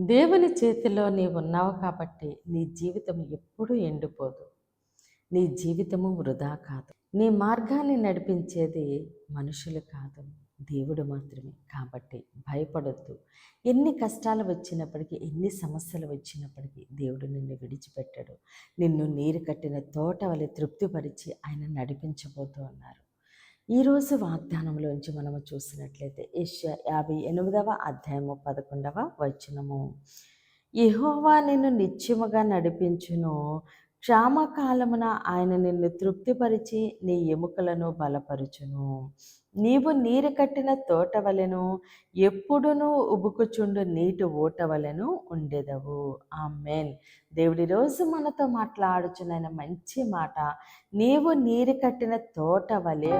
దేవుని చేతిలో నీవు ఉన్నావు కాబట్టి నీ జీవితం ఎప్పుడూ ఎండిపోదు. నీ జీవితము వృధా కాదు. నీ మార్గాన్ని నడిపించేది మనుషులు కాదు దేవుడు మాత్రమే. కాబట్టి భయపడొద్దు. ఎన్ని కష్టాలు వచ్చినప్పటికీ ఎన్ని సమస్యలు వచ్చినప్పటికీ దేవుడు నిన్ను విడిచిపెట్టాడు. నిన్ను నీరు కట్టిన తోట వలె తృప్తిపరిచి ఆయన నడిపించబోతూ ఉన్నారు. ఈరోజు వాగ్దానంలోంచి మనము చూసినట్లయితే ఏషియా యాభై ఎనిమిదవ అధ్యాయము పదకొండవ వచనము. యెహోవా నిన్ను నిత్యముగా నడిపించును. క్షామకాలమున ఆయన నిన్ను తృప్తిపరిచి నీ ఎముకలను బలపరుచును. నీవు నీరు కట్టిన తోట వలెను ఎప్పుడునూ ఉబుకుచుండు నీటి ఊట వలెను ఆ మేన్ దేవుడి రోజు మనతో మాట్లాడుచున్న మంచి మాట నీవు నీరు కట్టిన తోట వలె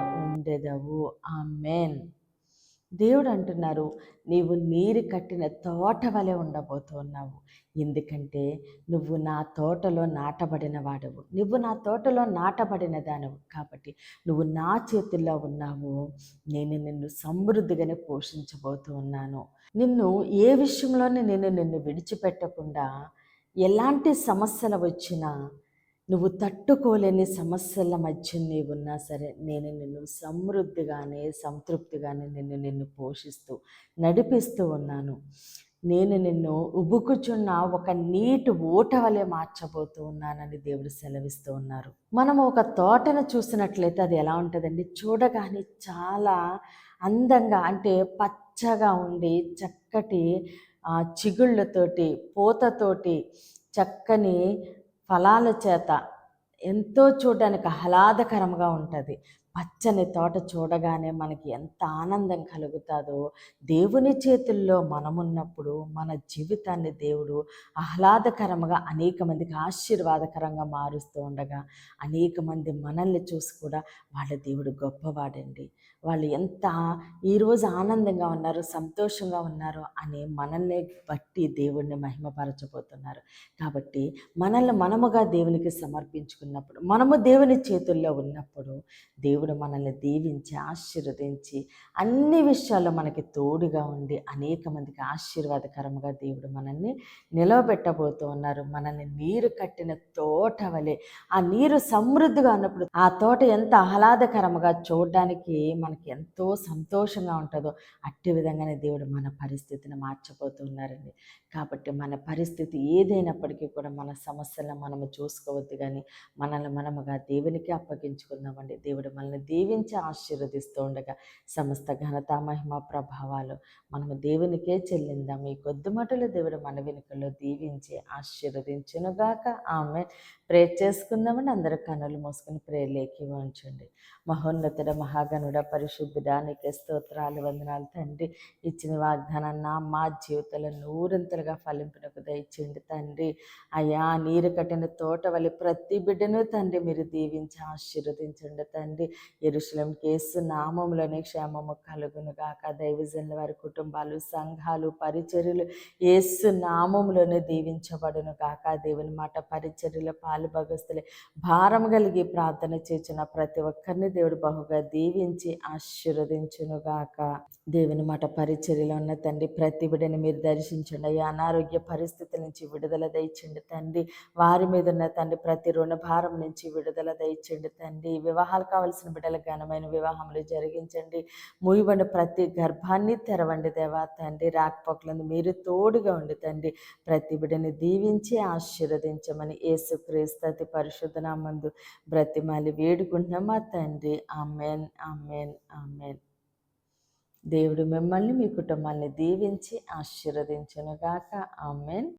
ఆ మేన్ దేవుడు అంటున్నారు నీవు నీరు కట్టిన తోట వలె ఉండబోతున్నావు. ఎందుకంటే నువ్వు నా తోటలో నాటబడిన వాడవు. నువ్వు నా తోటలో నాటబడిన దానవు. కాబట్టి నువ్వు నా చేతుల్లో ఉన్నావు. నేను నిన్ను సమృద్ధిగానే పోషించబోతూ ఉన్నాను. నిన్ను ఏ విషయంలోనే నేను నిన్ను విడిచిపెట్టకుండా ఎలాంటి సమస్యలు వచ్చినా నువ్వు తట్టుకోలేని సమస్యల మధ్య నీవు ఉన్నా సరే నేను నిన్ను సమృద్ధిగానే సంతృప్తిగానే నిన్ను నిన్ను పోషిస్తూ నడిపిస్తూ ఉన్నాను. నేను నిన్ను ఉబుకుచున్న ఒక నీటి ఊట వలె మార్చబోతూ ఉన్నానని దేవుడు సెలవిస్తూ ఉన్నారు. మనం ఒక తోటను చూసినట్లయితే అది ఎలా ఉంటుందండి? చూడగానే చాలా అందంగా అంటే పచ్చగా ఉండి చక్కటి చిగుళ్ళతోటి పూతతోటి చక్కని ఫలాల చేత ఎంతో చూడడానికి ఆహ్లాదకరంగా ఉంటుంది. పచ్చని తోట చూడగానే మనకి ఎంత ఆనందం కలుగుతుందో. దేవుని చేతుల్లో మనమున్నప్పుడు మన జీవితాన్ని దేవుడు ఆహ్లాదకరంగా అనేక మందికి ఆశీర్వాదకరంగా మారుస్తూ ఉండగా అనేక మంది మనల్ని చూసి కూడా వాళ్ళ దేవుడు గొప్పవాడండి. వాళ్ళు ఎంత ఈరోజు ఆనందంగా ఉన్నారు సంతోషంగా ఉన్నారు అని మనల్ని బట్టి దేవుడిని మహిమపరచబోతున్నారు. కాబట్టి మనల్ని మనముగా దేవునికి సమర్పించుకున్నప్పుడు మనము దేవుని చేతుల్లో ఉన్నప్పుడు దేవుడు మనల్ని దీవించి ఆశీర్వదించి అన్ని విషయాల్లో మనకి తోడుగా ఉండి అనేక మందికి ఆశీర్వాదకరంగా దేవుడు మనల్ని నిలవబెట్టబోతూ ఉన్నారు. మనల్ని నీరు కట్టిన తోట వలె ఆ నీరు సమృద్ధిగా ఉన్నప్పుడు ఆ తోట ఎంత ఆహ్లాదకరంగా చూడడానికి మనకి ఎంతో సంతోషంగా ఉంటుందో అట్టి విధంగానే దేవుడు మన పరిస్థితిని మార్చబోతున్నారండి కాబట్టి మన పరిస్థితి ఏదైనప్పటికీ కూడా మన సమస్యలను మనము చూసుకోవద్దు కానీ మనల్ని మనముగా దేవునికి అప్పగించుకుందామండి. దేవుడు మన మనల్ని దీవించి ఆశీర్వదిస్తూ ఉండగా సమస్త ఘనత మహిమ ప్రభావాలు మనము దేవునికే చెల్లిందాం. ఈ కొద్ది మాటలు దేవుడు మన వెనుకలో దీవించి ఆశీర్వదించునుగాక. ఆమె ప్రే చేసుకుందామని అందరూ కనులు మూసుకుని ప్రేర్లేకి ఉంచండి మహోన్నతుడ మహాగణుడ పరిశుద్ధుడా నీకే స్తోత్రాలు వందనాలు తండ్రి. ఇచ్చిన వాగ్దానాన్ని మా జీవితంలో నూరంతలుగా ఫలింపునకు దయచేయండి తండ్రి. అయ్యా నీరు కట్టిన తోట వల్ల ప్రతి బిడ్డను తండ్రి మీరు దీవించి ఆశీర్వదించండి తండ్రి. ఎరుశలం కేసు నామంలోనే క్షేమము కలుగును కాక దైవజనుల వారి కుటుంబాలు సంఘాలు పరిచర్యలు ఏసు నామంలోనే దీవించబడును గాక. దేవుని మాట పరిచర్యల పాలు భగస్తులే భారం కలిగి ప్రార్థన చేసిన ప్రతి ఒక్కరిని దేవుడు బహుగా దీవించి ఆశీర్వదించునుగాక. దేవుని మాట పరిచర్యలో ఉన్న తండ్రి ప్రతి బిడ్డని మీరు దర్శించండి. అయ్యా అనారోగ్య పరిస్థితుల నుంచి విడుదల దయచండి తండ్రి. వారి మీద ఉన్న తండ్రి ప్రతి రుణ భారం నుంచి విడుదల దయచండి తండ్రి. వివాహాలు కావాల్సిన బిడ్డల ఘనమైన వివాహములు జరిగించండి. ముయ్యబడిన ప్రతి గర్భాన్ని తెరవండి దేవా తండ్రి. రాకపోకలందు మీరు తోడుగా ఉండి తండ్రి ప్రతి బిడ్డని దీవించి ఆశీర్వదించమని యేసుక్రీస్తు పరిశుద్ధ మందు బ్రతిమాలి వేడుకుంటున్నామా తండ్రి. Amen amen amen. దేవుడు మిమ్మల్ని మీ కుటుంబాన్ని దీవించి ఆశీర్వదించునుగాక. ఆమెన్.